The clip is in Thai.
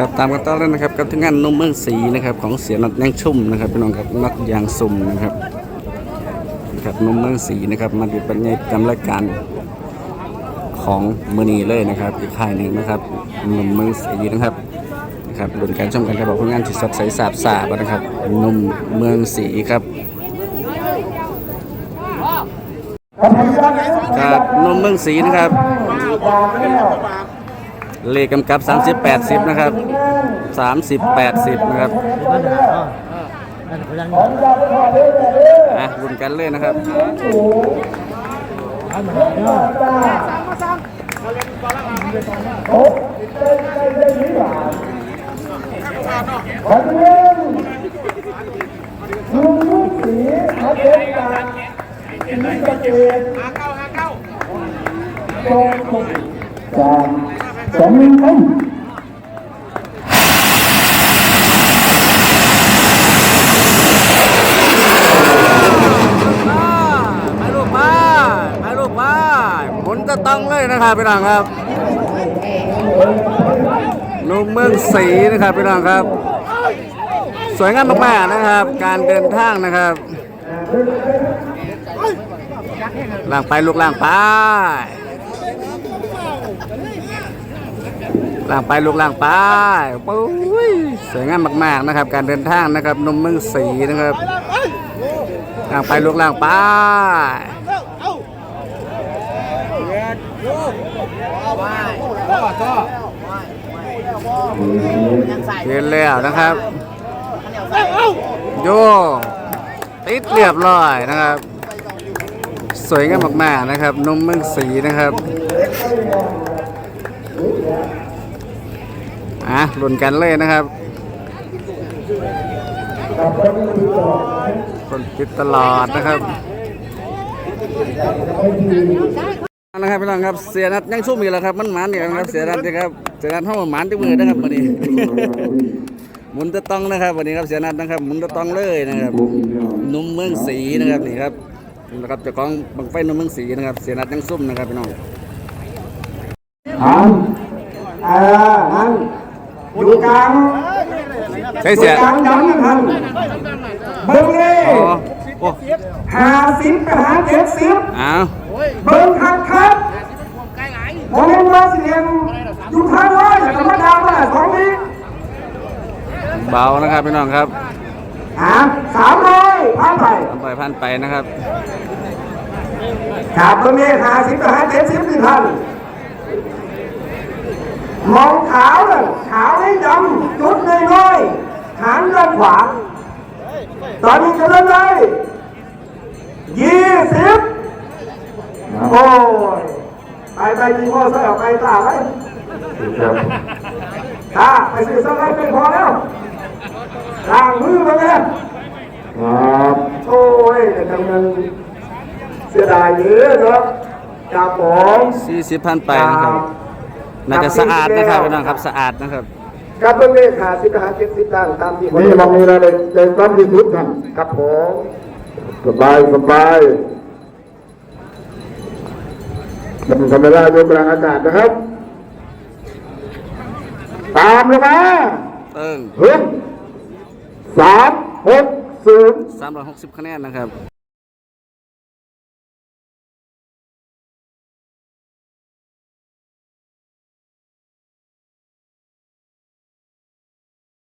ครับตามกันต่อแล้วนะครับกับทีมงานนมเมืองศรีนะครับของเสียนัดแยงชุ่มนะครับพี่น้องครับนัดยางซุ่มนะครับครับนมเมืองศรีนะครับมาดูปัญญาจำรายการของมือนีเลยนะครับอีกค่ายหนึ่งนะครับนมเมืองศรีนะครับนะครับรุ่นการชมกันครับบอกผลงานที่สดใสสาบสาบนะครับนมเมืองศรีครับครับนมเมืองศรีนะครับ เลขกำกับ 30 80 นะครับ 30 80 นะครับบ้านหาบ้านเขายังอะรุ่นกันเลยนะครับบ้านหาเนาะไปลูกไปไปลู กไปหมุนจะต้องเลยนะครับพี่น้องครับนุ่มเมืองศรีนะครับพี่น้องครับ สวยงามมากๆนะครับ การเดินทางนะครับล่างไปลูกล่างไป ล่างไปลูกล่างไปปุ้ยสวยงามมากๆนะครับ การเดินทางนะครับนมเมืองศรีนะครับล่างไปลูกล่างไปเรียนแล้วนะครับโยติดเรียบร้อยนะครับ สวยงามมากๆนะครับนมเมืองสีนะครับ อะลุนกันเลยนะครับ คนติดตลอดนะครับนะครับพี่น้องครับเสียนัดยังชุ่มอีกแล้วครับมันหมันอีกแล้วครับเสียนัดนะครับเสียนัดเข้ามาหมันที่มือนะครับวันนี้หมุนตะตองนะครับวันนี้ครับเสียนัดนะครับหมุนตะตองเลยนะครับนุ่มเมืองสีนะครับนี่ครับนะครับเจ้าของบังไฟนุ่มเมืองสีนะครับ เสียนัดยังซุ่มนะครับพี่น้องหันอ่า อยู่กลางใช่เสียกลางดันหันเบิ้งเลยอ๋อโอ้ห้าสิบกับหาเจ็ดสิบอ้าวเบิ้งคักครับโมเมนต์มาเสียงอยู่ทางว่าอย่าธรรมดามาสองนี้เบานะครับพี่น้องครับอ่าสามร้อยพันไปทำไปพันไปนะครับครับเบิ้งเลยห้าสิบกับหาเจ็ดสิบนี่พัน มองขาวเลยขาวให้ดำจุดน้อยๆหางด้านขวา ตอนนี้จะเริ่มเลยยี่สิบโอ้ยไปไปมีพ่อใส่ออกไปตาไปตาไปซื้อสไลด์เป็นพอแล้วล้างมือมาเลยครับโอ้ยแต่ทำงานเสียดายเยอะเนาะครับผม40พันไปนะครับ น่าจะสะอาดนะครับพี่น้องครับสะอาดนะครับครับเรื่องเลขาสิบหาเจ็ดสิบล้านตามที่นี่มองมีอะไรเลยเต็มตั้มที่สุดครับครับผมสบายสบายทำคาเมล่ายกกลางอากาศนะครับ ตามลงมาเติ้งหึ่มสามหกศูนย์360คะแนนนะครับ